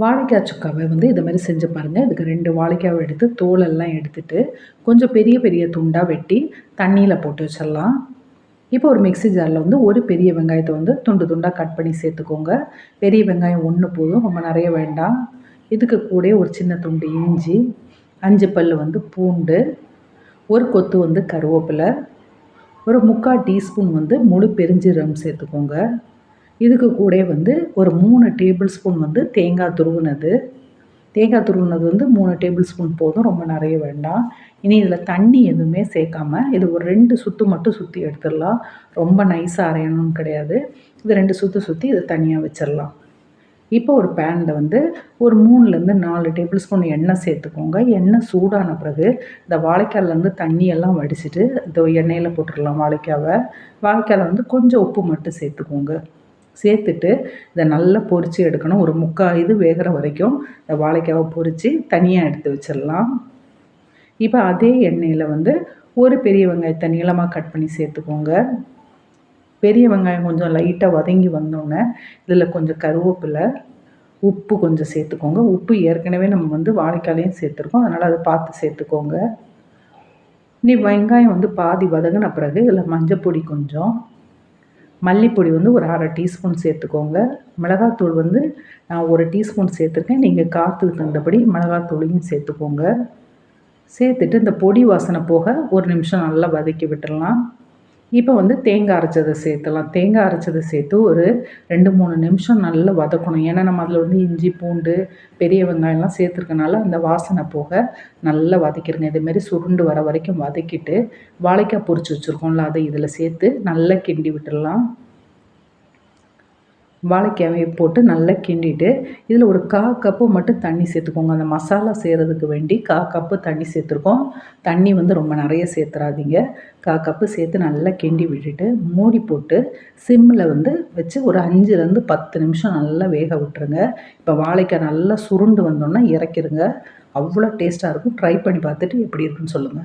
வாழைக்காய் சுக்காவை வந்து இது மாதிரி செஞ்சு பாருங்கள் இதுக்கு ரெண்டு வாழைக்காவை எடுத்து தோலெல்லாம் எடுத்துட்டு கொஞ்சம் பெரிய பெரிய துண்டாக வெட்டி தண்ணியில் போட்டு வச்சிடலாம். இப்போ ஒரு மிக்ஸி ஜாரில் வந்து ஒரு பெரிய வெங்காயத்தை வந்து துண்டு துண்டாக கட் பண்ணி சேர்த்துக்கோங்க. பெரிய வெங்காயம் ஒன்று போதும் ரொம்ப நிறைய வேண்டாம். இதுக்கு கூட ஒரு சின்ன துண்டு இஞ்சி அஞ்சு பல் வந்து பூண்டு ஒரு கொத்து வந்து கருவேப்பிலை ஒரு முக்கால் டீஸ்பூன் வந்து முழு பெருஞ்சீரகம் சேர்த்துக்கோங்க. இதுக்கு கூட வந்து ஒரு மூணு டேபிள் ஸ்பூன் வந்து தேங்காய் துருவினது. தேங்காய் துருவினது வந்து மூணு டேபிள் ஸ்பூன் போதும் ரொம்ப நிறைய வேண்டாம். இனி இதில் தண்ணி எதுவுமே சேர்க்காம இது ஒரு ரெண்டு சுற்று மட்டும் சுற்றி எடுத்துடலாம். ரொம்ப நைஸாக அரையணும்னு கிடையாது. இது ரெண்டு சுற்று சுற்றி இதை தனியாக வச்சிடலாம். இப்போ ஒரு பேனில் வந்து ஒரு மூணுலேருந்து நாலு டேபிள் ஸ்பூன் எண்ணெய் சேர்த்துக்கோங்க. எண்ணெய் சூடான பிறகு இந்த வாழைக்காயிலேருந்து தண்ணியெல்லாம் வடிச்சிட்டு இந்த எண்ணெயில் போட்டுடலாம் வாழைக்காவை. வாழைக்காயில் வந்து கொஞ்சம் உப்பு மட்டும் சேர்த்துக்கோங்க. சேர்த்துட்டு இதை நல்லா பொரித்து எடுக்கணும். ஒரு முக்கால் இது வேகிற வரைக்கும் இந்த வாழைக்காவை பொரித்து தனியாக எடுத்து வச்சிடலாம். இப்போ அதே எண்ணெயில் வந்து ஒரு பெரிய வெங்காயத்தை நீளமாக கட் பண்ணி சேர்த்துக்கோங்க. பெரிய வெங்காயம் கொஞ்சம் லைட்டாக வதங்கி வந்தோடனே இதில் கொஞ்சம் கருவேப்பிலை உப்பு கொஞ்சம் சேர்த்துக்கோங்க. உப்பு ஏற்கனவே நம்ம வந்து வாழைக்காலையும் சேர்த்துருக்கோம். அதனால் அதை பார்த்து சேர்த்துக்கோங்க. நீ வெங்காயம் வந்து பாதி வதங்கின பிறகு இதில் மஞ்சப்பொடி கொஞ்சம் மல்லிப்பொடி வந்து ஒரு அரை டீஸ்பூன் சேர்த்துக்கோங்க. மிளகாத்தூள் வந்து நான் ஒரு டீஸ்பூன் சேர்த்துருக்கேன். நீங்கள் காற்றுக்கு தகுந்தபடி மிளகாத்தூளையும் சேர்த்துக்கோங்க. சேர்த்துட்டு இந்த பொடி வாசனை போக ஒரு நிமிஷம் நல்லா வதக்கி விட்டுடலாம் இப்போ வந்து தேங்காய் அரைச்சதை சேர்த்துலாம். தேங்காய் அரைச்சதை சேர்த்து ஒரு ரெண்டு மூணு நிமிஷம் நல்லா வதக்கணும். ஏன்னா நம்ம அதில் வந்து இஞ்சி பூண்டு பெரிய வெங்காயம்லாம் சேர்த்துருக்கனால அந்த வாசனை போக நல்லா வதக்கிடுங்க இதேமாரி சுருண்டு வர வரைக்கும் வதக்கிட்டு வாழைக்காய் பொரிச்சு வச்சுருக்கோம்ல அதை இதில் சேர்த்து நல்லா கிண்டி விட்டுடலாம். வாழைக்காயை போட்டு நல்லா கிண்டிட்டு இதில் ஒரு கா கப்பு மட்டும் தண்ணி சேர்த்துக்கோங்க. அந்த மசாலா செய்கிறதுக்கு வேண்டி கா கப்பு தண்ணி சேர்த்துருக்கோம். தண்ணி வந்து ரொம்ப நிறைய சேர்த்துறாதீங்க. கா கப்பு சேர்த்து நல்லா கிண்டி விட்டுட்டு மூடி போட்டு சிம்மில் வந்து வச்சு ஒரு அஞ்சுலேருந்து பத்து நிமிஷம் நல்லா வேக விட்டுருங்க. இப்போ வாழைக்காய் நல்லா சுருண்டு வந்தோன்னா இறக்கிடுங்க அவ்வளோ டேஸ்ட்டாக இருக்கும். ட்ரை பண்ணி பார்த்துட்டு எப்படி இருக்குன்னு சொல்லுங்கள்